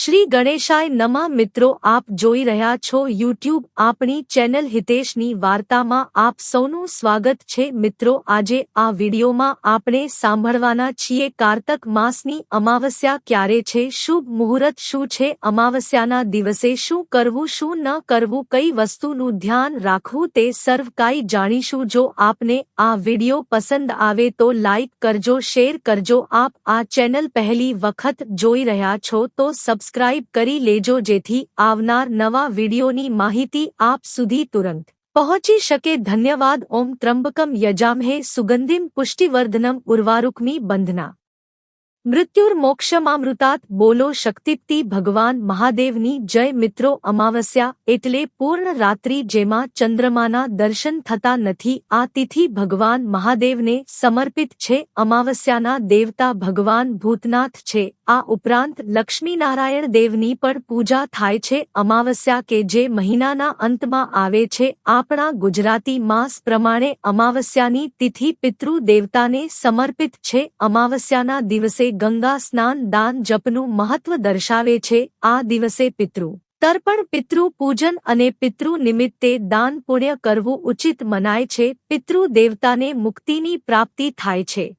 શ્રી ગણેશાય નમા મિત્રો, આપ જોઈ રહ્યા છો યુટ્યુબ આપણી ચેનલ હિતેશની વાર્તામાં આપ સૌનું સ્વાગત છે. મિત્રો, આજે આ વિડીયોમાં આપણે સાંભળવાના છીએ કાર્તક માસની અમાવસ્યા ક્યારે છે, શુભ મુહૂર્ત શું છે, અમાવસ્યાના દિવસે શું કરવું, શું ન કરવું, કઈ વસ્તુનું ધ્યાન રાખવું તે સર્વ કાંઈ જાણીશું. જો આપને આ વીડિયો પસંદ આવે તો લાઇક કરજો, શેર કરજો. આપ આ ચેનલ પહેલી વખત જોઈ રહ્યા છો તો સબ સબસ્ક્રાઇબ કરી લેજો જેથી આવનાર નવા વિડીયોની માહિતી આપ સુધી તુરંત પહોંચી શકે ધન્યવાદ ઓમ ત્રંબકમ યજામહે સુગંધિમ પુષ્ટિવર્ધનમ ઉર્વારુકમી બંધના મૃત્યુર્મોક્ષમામૃતાત બોલો શક્તિપ્તિ ભગવાન મહાદેવની જય મિત્રો અમાવસ્યા એટલે પૂર્ણ રાત્રિ જેમાં ચંદ્રમાના દર્શન થતા નથી. આ તિથિ ભગવાન મહાદેવને સમર્પિત છે. અમાવસ્યાના દેવતા ભગવાન ભૂતનાથ છે. આ ઉપરાંત લક્ષ્મીનારાયણ દેવની પણ પૂજા થાય છે. અમાવસ્યા કે જે મહિનાના અંતમાં આવે છે. આપણા ગુજરાતી માસ પ્રમાણે અમાવસ્યાની તિથિ પિતૃ દેવતાને સમર્પિત છે. અમાવસ્યાના દિવસે ગંગા સ્નાન દાન જપનું મહત્વ દર્શાવે છે આ દિવસે પિતૃ. તર્પણ પિતૃ પૂજન અને પિતૃ નિમિત્તે દાન પુણ્ય કરવું ઉચિત મનાય છે. પિતૃ દેવતાને મુક્તિની પ્રાપ્તિ થાય છે.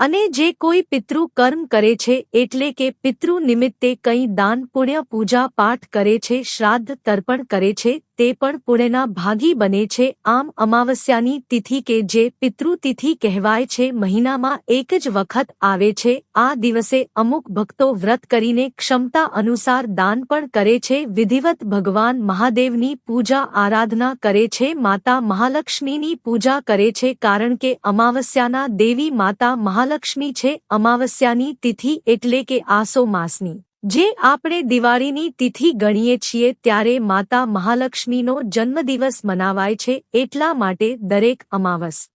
અને જે કોઈ પિતૃ કર્મ કરે છે એટલે કે પિતૃ નિમિત્તે કંઈ દાન પુણ્ય પૂજા પાઠ કરે છે, શ્રાદ્ધ તર્પણ કરે છે તે પણ પુણ્યના ભાગી બને છે. આમ અમાવસ્યાની તિથિ કે જે પિતૃતિથિ કહેવાય છે, મહિનામાં એક જ વખત આવે છે. આ દિવસે અમુક ભક્તો વ્રત કરીને ક્ષમતા અનુસાર દાન પણ કરે છે. વિધિવત ભગવાન મહાદેવની પૂજા આરાધના કરે છે. માતા મહાલક્ષ્મીની પૂજા કરે છે, કારણ કે અમાવસ્યાના દેવી માતા મહાલક્ષ્મી છે. અમાવસ્યાની તિથિ એટલે કે આસો માસની. જે આપણે દિવાળીની તિથિ ગણીએ છીએ ત્યારે માતા મહાલક્ષ્મીનો જન્મદિવસ મનાવાય છે એટલા માટે દરેક અમાવસ.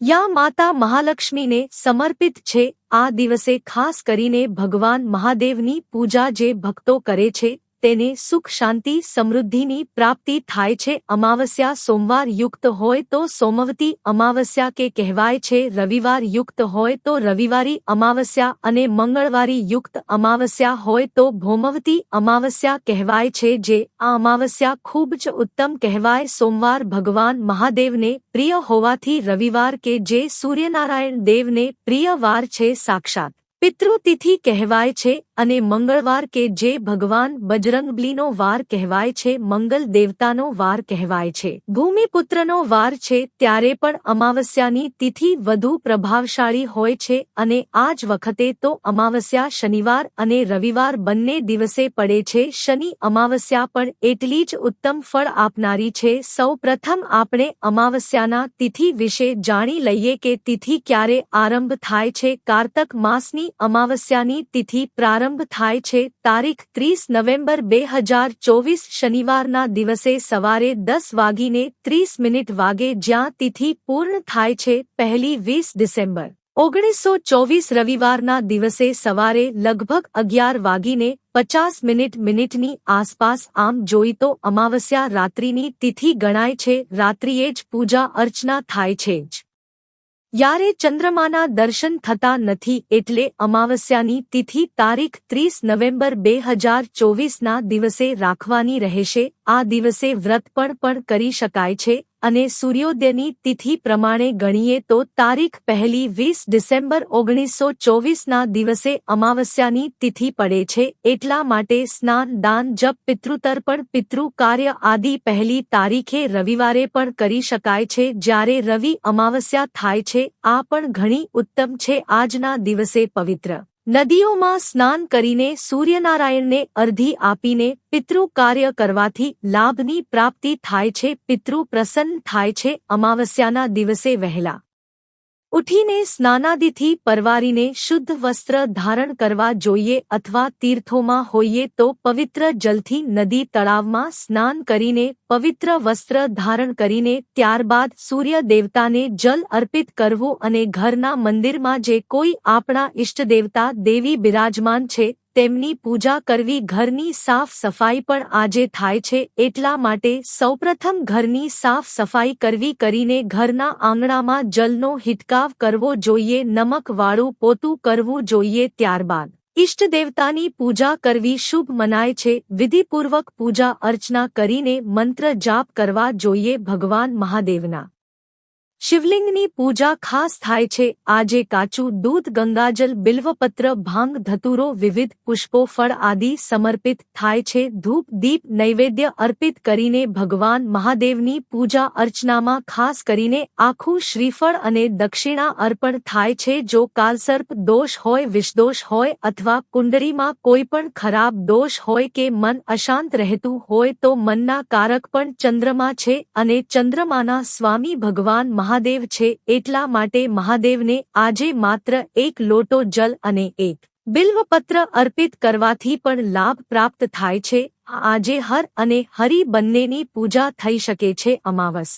યા માતા મહાલક્ષ્મીને સમર્પિત છે, આ દિવસે ખાસ કરીને ભગવાન મહાદેવની પૂજા જે ભક્તો કરે છે તેને સુખ, શાંતિ, સમૃદ્ધિની પ્રાપ્તિ થાય છે. અમાવસ્યા સોમવાર યુક્ત હોય તો સોમવતી અમાવસ્યા કે કહેવાય છે. રવિવાર યુક્ત હોય તો રવિવારી અમાવસ્યા અને મંગળવારી યુક્ત અમાવસ્યા હોય તો ભૌમવતી અમાવસ્યા કહેવાય છે, જે આ અમાવસ્યા ખૂબ જ ઉત્તમ કહેવાય. સોમવાર ભગવાન મહાદેવને પ્રિય હોવાથી રવિવાર કે જે સૂર્યનારાયણ દેવને પ્રિય વાર છે, સાક્ષાત પિતૃતિથિ કહેવાય છે. અને મંગળવાર કે જે ભગવાન બજરંગબલીનો વાર કહેવાય છે, મંગલ દેવતાનો વાર કહેવાય છે. ભૂમિપુત્રનો વાર છે, ત્યારે પણ અમાવસ્યાની તિથિ વધુ પ્રભાવશાળી હોય છે અને આ જ વખતે તો અમાવસ્યા શનિવાર અને રવિવાર બંને દિવસે પડે છે. શનિ અમાવસ્યા પણ એટલી જ ઉત્તમ ફળ આપનારી છે. સૌ પ્રથમ આપણે અમાવસ્યાના તિથિ વિશે જાણી લઈએ કે તિથિ ક્યારે આરંભ થાય છે. કારતક માસની અમાવસ્યાની તિથિ પ્રારંભ થાય છે તારીખ ત્રીસ નવેમ્બર બે હજાર ચોવીસ શનિવારના દિવસે સવારે દસ વાગીને ત્રીસ મિનિટ વાગે જ્યાં તિથિ પૂર્ણ થાય છે પહેલી વીસ ડિસેમ્બર. ઓગણીસો ચોવીસ રવિવારના દિવસે સવારે લગભગ અગિયાર વાગીને પચાસ મિનિટ મિનિટની આસપાસ આમ જોઈ તો અમાવસ્યા રાત્રિની તિથિ ગણાય છે, રાત્રિએ જ પૂજા અર્ચના થાય છે જ. યારે ચંદ્રમાના દર્શન થતા નથી એટલે અમાવસ્યાની તિથિ તારીખ ત્રીસ નવેમ્બર બે હજાર ચોવીસના દિવસે રાખવાની રહેશે. આ દિવસે વ્રત પણ પણ કરી શકાય છે. અને સૂર્યોદયની તિથિ પ્રમાણે ગણીએ તો તારીખ પહેલી વીસ ડિસેમ્બર ઓગણીસો ચોવીસના દિવસે અમાવસ્યાની તિથિ પડે છે. એટલા માટે સ્નાન, દાન, જપ, પિતૃતર્પણ પિતૃ કાર્ય આદિ પહેલી તારીખે રવિવારે પણ કરી શકાય છે. જ્યારે રવિ અમાવસ્યા થાય છે, આ પણ ઘણી ઉત્તમ છે. આજના દિવસે પવિત્ર નદીઓમાં સ્નાન કરીને સૂર્યનારાયણને અર્ધી આપીને પિતૃ કાર્ય કરવાથી લાભની પ્રાપ્તિ થાય છે, પિતૃ પ્રસન્ન થાય છે, અમાવસ્યાના દિવસે વહેલા. ઉઠીને સ્નાનાદિથી પરવારીને શુદ્ધ વસ્ત્ર ધારણ કરવા જોઈએ અથવા તીર્થોમાં હોઈએ તો પવિત્ર જલથી નદી તળાવમાં સ્નાન કરીને પવિત્ર વસ્ત્ર ધારણ કરીને ત્યારબાદ સૂર્ય દેવતાને જલ અર્પિત કરવું અને ઘરના મંદિરમાં જે કોઈ આપણા ઇષ્ટદેવતા દેવી બિરાજમાન છે તેમની પૂજા કરવી ઘરની સાફ સફાઈ પણ આજે થાય છે, એટલા માટે સૌપ્રથમ ઘરની સાફ સફાઈ કરવી કરીને ઘરના આંગણામાં જલનો હિટકાવ કરવો જોઈએ, નમકવાળું પોતું કરવું જોઈએ ત્યારબાદ. ઇષ્ટદેવતાની પૂજા કરવી શુભ મનાય છે, વિધિપૂર્વક પૂજા અર્ચના કરીને મંત્ર જાપ કરવા જોઈએ ભગવાન મહાદેવના. શિવલિંગની પૂજા ખાસ થાય છે. આજે કાચું, દૂધ, ગંગાજલ, બિલ્વપત્ર, ભાંગ, ધતુરો, વિવિધ પુષ્પો, ફળ આદિ સમર્પિત થાય છે. ધૂપ, દીપ, નૈવેદ્ય અર્પિત કરીને ભગવાન મહાદેવની પૂજા અર્ચનામાં ખાસ કરીને આખું શ્રીફળ અને દક્ષિણા અર્પણ થાય છે. જો કાલસર્પ દોષ હોય, વિષદોષ હોય અથવા કુંડળીમાં કોઈ પણ ખરાબ દોષ હોય કે મન અશાંત રહેતું હોય તો મનના કારક પણ ચંદ્રમા છે અને ચંદ્રમાના સ્વામી ભગવાન મહા મહાદેવ છે એટલા માટે મહાદેવને આજે માત્ર એક લોટો જલ અને એક બિલ્વપત્ર અર્પિત કરવાથી પણ લાભ પ્રાપ્ત થાય છે. આજે હર અને હરિ બંનેની પૂજા થઈ શકે છે. અમાવસ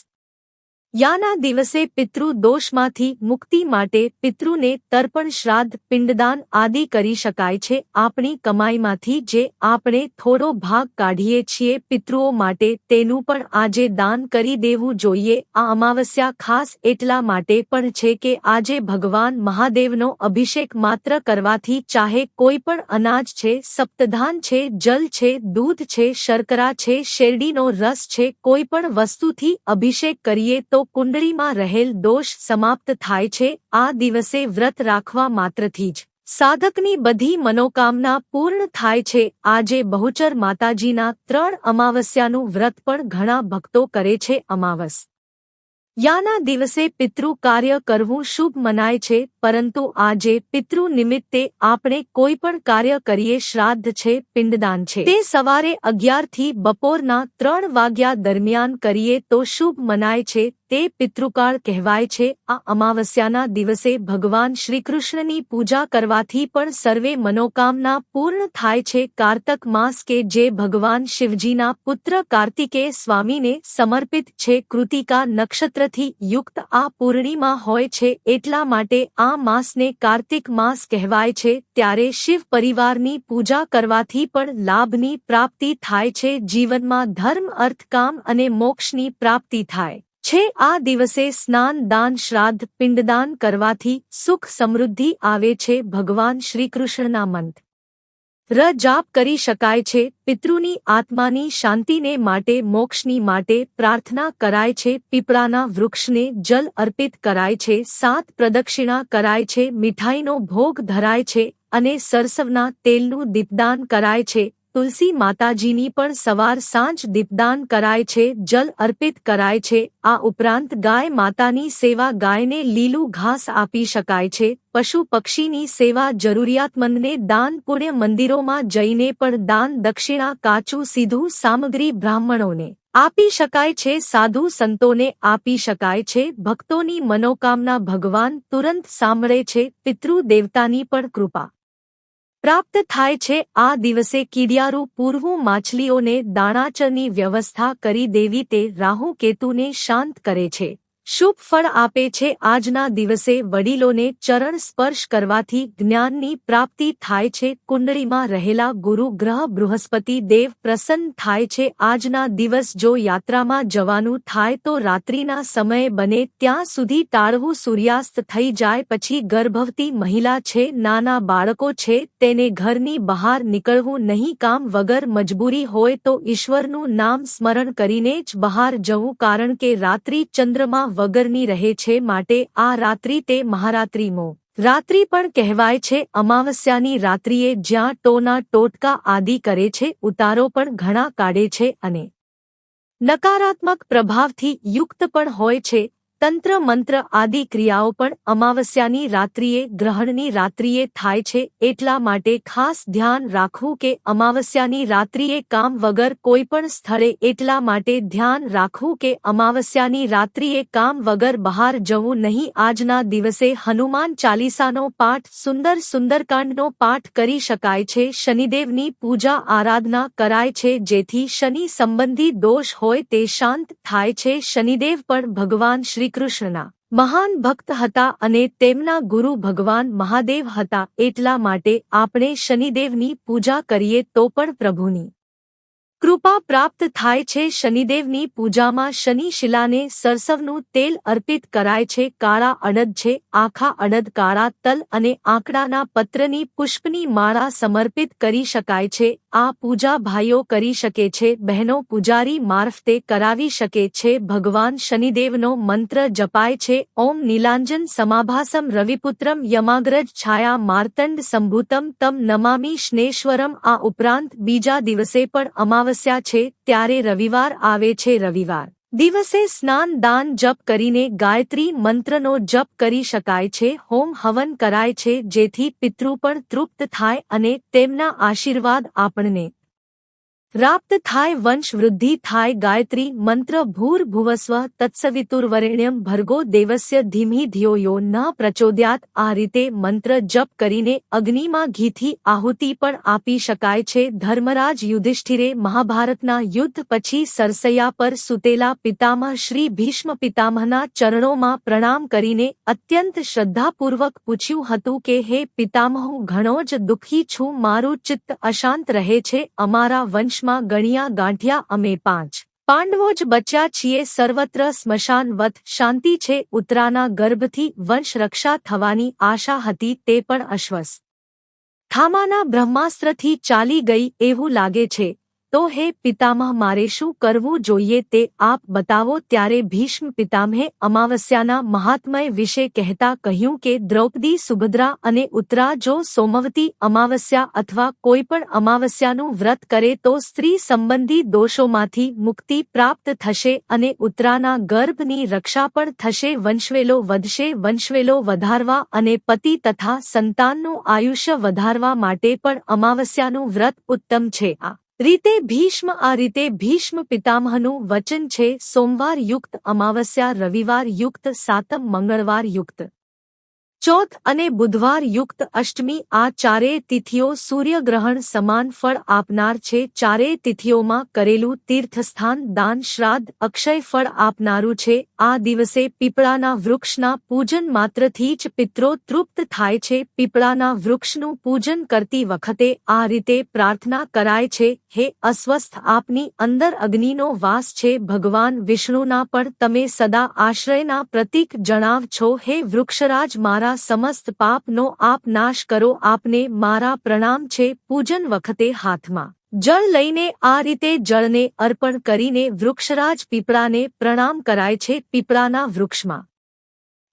યાના દિવસે પિતૃ દોષમાંથી મુક્તિ માટે પિતૃને તર્પણ, શ્રાદ્ધ, પિંડદાન આદિ કરી શકાય છે. આપણી કમાઈમાંથી જે આપણે થોડો ભાગ કાઢીએ છીએ પિતૃઓ માટે, તેનું પણ આજે દાન કરી દેવું જોઈએ. આ અમાવસ્યા ખાસ એટલા માટે પણ છે કે આજે ભગવાન મહાદેવનો અભિષેક માત્ર કરવાથી ચાહે કોઈ પણ અનાજ છે, સપ્તધાન છે, જલ છે, દૂધ છે, શર્કરા છે, શેરડીનો રસ છે, કોઈ પણ વસ્તુથી અભિષેક કરીએ તો કુંડળીમાં રહેલ દોષ સમાપ્ત થાય છે, આ દિવસે વ્રત રાખવા માત્રથી જ. સાધકની બધી મનોકામના પૂર્ણ થાય છે, આજે બહુચર માતાજીના ત્રણ અમાવસ્યાનું વ્રત પણ ઘણા ભક્તો કરે છે, અમાવસ. યાના દિવસે પિતૃ કાર્ય કરવું શુભ મનાય છે, પરંતુ આજે પિતૃ નિમિત્તે આપણે કોઈ પણ કાર્ય કરીએ શ્રાદ્ધ છે, પિંડદાન છે. તે સવારે અગિયારથી બપોરના ત્રણ વાગ્યા દરમિયાન કરીએ તો શુભ મનાય છે તે પિતૃકાળ કહેવાય છે. આ અમાવસ્યાના દિવસે ભગવાન શ્રીકૃષ્ણની પૂજા કરવાથી પણ સર્વે મનોકામના પૂર્ણ થાય છે. કાર્તક માસ કે જે ભગવાન શિવજીના પુત્ર કાર્તિકેય સ્વામીને સમર્પિત છે. કૃતિકા નક્ષત્રથી યુક્ત આ પૂર્ણિમા હોય છે. એટલા માટે આ માસને કાર્તિક માસ કહેવાય છે. ત્યારે શિવ પરિવારની પૂજા કરવાથી પણ લાભની પ્રાપ્તિ થાય છે. જીવનમાં ધર્મ અર્થ કામ અને મોક્ષની પ્રાપ્તિ થાય. છે, આ દિવસે સ્નાન, દાન, શ્રાદ્ધ, પિંડદાન કરવાથી સુખ સમૃદ્ધિ આવે છે, ભગવાન શ્રીકૃષ્ણના મંત્ર ર, જાપ કરી શકાય છે, પિતૃની આત્માની શાંતિને માટે, મોક્ષની માટે પ્રાર્થના કરાય છે, પીપળાના વૃક્ષને જલ અર્પિત કરાય છે, સાત પ્રદક્ષિણા કરાય છે, મીઠાઈનો ભોગ ધરાય છે, અને સરસવના તેલનું દીપદાન કરાય છે તુલસી માતાજીની પણ સવાર સાંજ દીપદાન કરાય છે, જલ અર્પિત કરાય છે. આ ઉપરાંત ગાય માતાની સેવા ગાયને લીલું ઘાસ આપી શકાય છે. પશુ પક્ષીની સેવા જરૂરિયાતમંદને દાન પુણ્ય મંદિરોમાં જઈને પણ દાન દક્ષિણા કાચું સીધું સામગ્રી બ્રાહ્મણોને આપી શકાય છે. સાધુ સંતોને આપી શકાય છે. ભક્તોની મનોકામના ભગવાન તુરંત સાંભળે છે. પિતૃ દેવતાની પણ કૃપા પ્રાપ્ત થાય છે. આ દિવસે કીડિયારું પૂરવું માછલીઓને દાણાચરની વ્યવસ્થા કરી દેવી તે રાહુ કેતુને શાંત કરે છે. શુભ ફળ આપે છે આજના દિવસે વડીલોને ચરણ સ્પર્શ કરવાથી જ્ઞાનની પ્રાપ્તિ થાય છે. કુંડળીમાં રહેલા ગુરુ ગ્રહ બૃહસ્પતિ દેવ પ્રસન્ન થાય છે. આજના દિવસ જો યાત્રામાં જવાનું થાય તો રાત્રિના સમયે બને ત્યાં સુધી ટાળવું સૂર્યાસ્ત થઈ જાય પછી ગર્ભવતી મહિલા છે, નાના બાળકો છે, તેને ઘરની બહાર નીકળવું નહીં, કામ વગર મજબૂરી હોય તો ઈશ્વરનું નામ સ્મરણ કરીને જ બહાર જવું કારણ કે રાત્રિ ચંદ્રમાં વગરની રહે છે માટે આ રાત્રિ તે મહારાત્રિમો. રાત્રિ પણ કહેવાય છે અમાવસ્યાની રાત્રિએ જ્યાં ટોના ટોટકા આદિ કરે છે, ઉતારો પણ ઘણા કાઢે છે અને નકારાત્મક પ્રભાવથી યુક્ત પણ હોય છે તંત્ર મંત્ર આદિ ક્રિયાઓ પણ અમાવસ્યાની રાત્રિએ, ગ્રહણની રાત્રિએ થાય છે, એટલા માટે ખાસ ધ્યાન રાખવું કે અમાવસ્યાની રાત્રિએ કામ વગર કોઈપણ સ્થળે, એટલા માટે ધ્યાન રાખવું કે અમાવસ્યાની રાત્રિએ કામ વગર બહાર જવું નહીં. આજના દિવસે હનુમાન ચાલીસાનો પાઠ સુંદર સુંદરકાંડનો પાઠ કરી શકાય છે. શનિદેવની પૂજા આરાધના કરાય છે, જેથી શનિ સંબંધી દોષ હોય તે શાંત થાય છે. શનિદેવ પણ ભગવાન શ્રી શ્રીકૃષ્ણના મહાન ભક્ત હતા અને તેમના ગુરુ ભગવાન મહાદેવ હતા એટલા માટે આપણે શનિદેવની પૂજા કરીએ તો પણ પ્રભુની કૃપા પ્રાપ્ત થાય છે. શનિદેવની પૂજામાં શનિ શિલાને સરસવનું તેલ અર્પિત કરાય છે. કાળા અડદ છે. આખા અડદ કાળા તલ અને આંકડાના પત્રની પુષ્પની માળા સમર્પિત કરી શકાય છે. આ પૂજા ભાઈઓ કરી શકે છે, બહેનો પૂજારી મારફતે કરાવી શકે છે, ભગવાન શનિદેવનો મંત્ર જપાય છે, ઓમ નીલાંજન સમાભાસમ રવિપુત્રમ યમાગ્રજ છાયા માર્તંડ સંભૂતમ તમ નમામી શ્નેશ્વરમ, આ ઉપરાંત બીજા દિવસે પણ અમાવસ્યા છે, ત્યારે રવિવાર આવે છે રવિવાર. દિવસે સ્નાન દાન જપ કરીને ગાયત્રી મંત્રનો જપ કરી શકાય છે, હોમ હવન કરાય છે, જેથી પિતૃ પણ તૃપ્ત થાય અને તેમના આશીર્વાદ આપણને પ્રાપ્ત થાય વંશ વૃદ્ધિ થાય ગાયત્રી મંત્ર ભૂર ભુવસ્વ તત્સવિતુર્વરેણ્યમ ભર્ગો દેવસ્ય ધીમી ધિયો યો ન પ્રચોદ્યાત આ રીતે મંત્ર જપ કરીને અગ્નિમાં ઘીથી આહુતિ પણ આપી શકાય છે. ધર્મરાજ યુધિષ્ઠિરે મહાભારતના યુદ્ધ પછી સરસૈયા પર સુતેલા પિતામહ શ્રી ભીષ્મ પિતામહના ચરણોમાં પ્રણામ કરીને અત્યંત શ્રદ્ધાપૂર્વક પૂછ્યું હતું કે, હે પિતામહ, ઘણો જ દુઃખી છું. મારું ચિત્ત અશાંત રહે છે. અમારા વંશ દેશમાં ગણ્યા ગાંઠ્યા અમે પાંચ. પાંડવો જ બચ્યા છીએ સર્વત્ર સ્મશાનવત શાંતિ છે ઉત્તરાના ગર્ભથી. વંશ રક્ષા થવાની આશા હતી તે પણ અશ્વસ થામાના બ્રહ્માસ્ત્રથી ચાલી ગઈ એવું લાગે છે. તો હે પિતામહ, મારે શું કરવું જોઈએ તે આપ બતાવો. ત્યારે ભીષ્મ પિતામહે અમાવસ્યાના મહાત્મય વિશે કહેતા કહ્યું કે, દ્રૌપદી, સુભદ્રા અને ઉત્તરા જો સોમવતી અમાવસ્યા અથવા કોઈપણ અમાવસ્યાનું વ્રત કરે તો સ્ત્રી સંબંધી દોષોમાંથી મુક્તિ પ્રાપ્ત થશે અને ઉત્તરાના ગર્ભની રક્ષા પણ થશે. વંશવેલો વધશે. વંશવેલો વધારવા અને પતિ તથા સંતાનનું આયુષ્ય વધારવા માટે પણ અમાવસ્યાનું વ્રત ઉત્તમ છે. આ રીતે ભીષ્મ, આ રીતે ભીષ્મ પિતામહનું વચન છે, સોમવાર યુક્ત, અમાવસ્યા રવિવાર યુક્ત, સાતમ મંગળવાર યુક્ત. ચોથ અને બુધવાર યુક્ત અષ્ટમી આ ચારેય તિથિઓ સૂર્યગ્રહણ સમાન ફળ આપનાર છે. ચારેય તિથિઓમાં કરેલું તીર્થસ્થાન દાન શ્રાદ્ધ અક્ષય ફળ આપનારું છે. આ દિવસે પીપળાના વૃક્ષના પૂજન માત્રથી જ પિત્રો તૃપ્ત થાય છે. પીપળાના વૃક્ષનું પૂજન કરતી વખતે આ રીતે પ્રાર્થના કરાય છે. હે અસ્વસ્થ, આપની અંદર અગ્નિનો વાસ છે. ભગવાન વિષ્ણુના પણ તમે સદા આશ્રયના પ્રતીક જણાવ છો. હે વૃક્ષરાજ, મારા સમસ્ત પાપનો આપ નાશ કરો, આપને મારા પ્રણામ છે, પૂજન વખતે હાથમાં. જળ લઈને આ રીતે જળને અર્પણ કરીને વૃક્ષરાજ પીપળાને પ્રણામ કરાય છે, પીપળાના વૃક્ષમાં.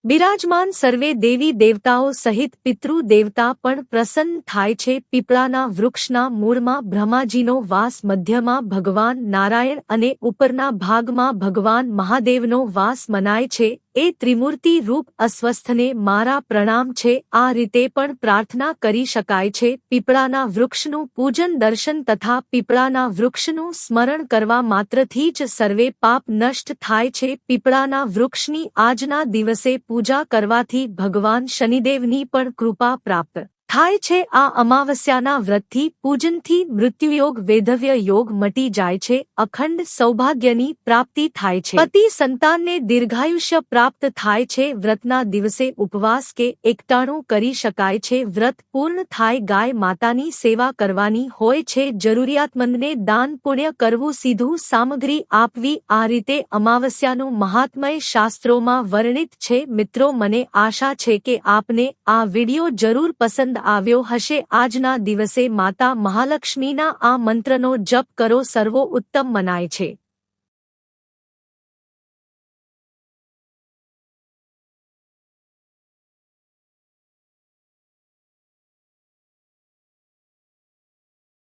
બિરાજમાન સર્વે દેવી દેવતાઓ સહિત પિતૃ દેવતા પણ પ્રસન્ન થાય છે, પીપળાના વૃક્ષના મૂળમાં બ્રહ્માજીનો વાસ મધ્યમાં ભગવાન નારાયણ અને ઉપરના ભાગમાં ભગવાન મહાદેવનો વાસ મનાય છે એ ત્રિમૂર્તિ રૂપ અસ્વસ્થને મારા પ્રણામ છે, આ રીતે પણ પ્રાર્થના કરી શકાય છે, પીપળાના વૃક્ષનું પૂજન દર્શન તથા પીપળાના વૃક્ષનું સ્મરણ કરવા માત્રથી જ સર્વે પાપ નષ્ટ થાય છે, પીપળાના વૃક્ષની આજના દિવસે પૂજા કરવાથી ભગવાન શનિદેવની પણ કૃપા પ્રાપ્ત. થાય છે, આ અમાવસ્યાના વ્રતથી પૂજનથી મૃત્યુયોગ વેધવ્ય યોગ મટી જાય છે, અખંડ સૌભાગ્યની પ્રાપ્તિ થાય છે. પતિ સંતાનને દીર્ઘાયુષ્ય પ્રાપ્ત થાય છે, વ્રતના દિવસે ઉપવાસ કે એકટાણું કરી શકાય છે, વ્રત પૂર્ણ થાય ગાય માતાની સેવા કરવાની હોય છે, જરૂરિયાતમંદને દાન પુણ્ય કરવું સીધું સામગ્રી આપવી, આ રીતે અમાવસ્યાનું મહાત્મય શાસ્ત્રોમાં વર્ણિત છે. મિત્રો, મને આશા છે કે આપને આ વિડિયો જરૂર પસંદ આવ્યો હશે આજના દિવસે માતા મહાલક્ષ્મીના આ મંત્રનો જપ કરો સર્વો ઉત્તમ મનાય છે.